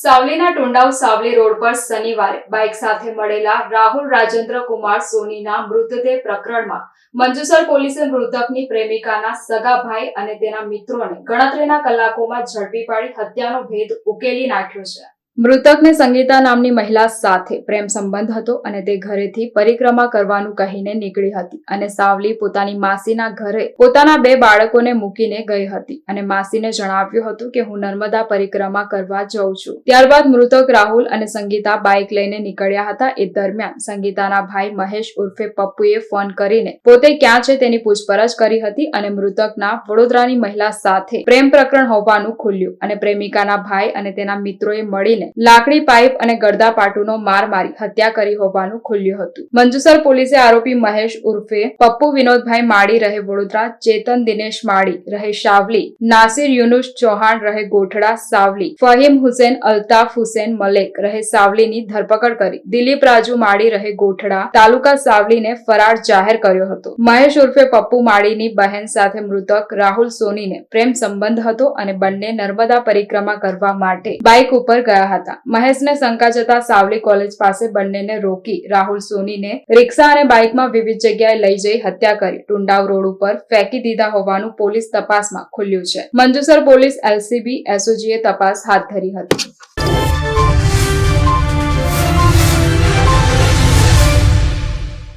સાવલીના Tundav Savli road પર શનિવારે bike સાથે મળેલા રાહુલ રાજેન્દ્ર કુમાર સોનીના મૃતદેહ પ્રકરણમાં મંજુસર પોલીસે મૃતકની પ્રેમિકાના સગા ભાઈ અને તેના મિત્રોને ગણતરીના કલાકોમાં ઝડપી પાડી હત્યાનો ભેદ ઉકેલી નાખ્યો છે. મૃતકને સંગીતા નામની મહિલા સાથે પ્રેમ સંબંધ હતો અને તે ઘરેથી પરિક્રમા કરવાનું કહીને નીકળી હતી અને સાવલી પોતાની માસીના ઘરે પોતાના બે બાળકોને મૂકીને ગઈ હતી અને માસીને જણાવ્યું હતું કે હું નર્મદા પરિક્રમા કરવા જઉં છું. ત્યારબાદ મૃતક રાહુલ અને સંગીતા બાઇક લઈને નીકળ્યા હતા. એ દરમિયાન સંગીતાના ભાઈ મહેશ ઉર્ફે પપ્પુએ ફોન કરીને પોતે ક્યાં છે તેની પૂછપરછ કરી હતી અને મૃતકના વડોદરાની મહિલા સાથે પ્રેમ પ્રકરણ હોવાનું ખુલ્યું અને પ્રેમિકાના ભાઈ અને તેના મિત્રોએ મળીને લાકડી પાઇપ અને ગરદા પાટુનો માર મારી હત્યા કરી હોવાનું ખુલ્યું હતું. મંજુસર પોલીસે આરોપી મહેશ ઉર્ફે, પપ્પુ વિનોદભાઈ માળી રહે વડોદરા, ચેતન દિનેશ માળી રહે શાવલી, નાસિર યુનુસ ચૌહાણ રહે ગોઠડા સાવલી, ફહીમ હુસેન, અલ્તાફ હુસેન મલેક રહે સાવલીની ધરપકડ કરી. દિલીપ રાજુ માળી રહે ગોઠડા, તાલુકા સાવલીને ફરાર જાહેર કર્યો હતો. મહેશ ઉર્ફે, પપ્પુ માળીની બહેન સાથે મૃતક રાહુલ સોનીને પ્રેમ સંબંધ હતો અને બંને નર્મદા પરિક્રમા કરવા માટે બાઇક ઉપર ગયા હતા. મહેશને શંકા જતા સાવલી કોલેજ પાસે બંનેને રોકી રાહુલ સોનીને રિક્ષા અને બાઇકમાં વિવિધ જગ્યાએ લઈ જઈ હત્યા કરી. ટુંડાવ રોડ ઉપર ફેંકી દીધા હોવાનું પોલીસ તપાસમાં ખુલ્યું છે. મંજુસર પોલીસ એલસીબી એસઓજીએ તપાસ હાથ ધરી હતી.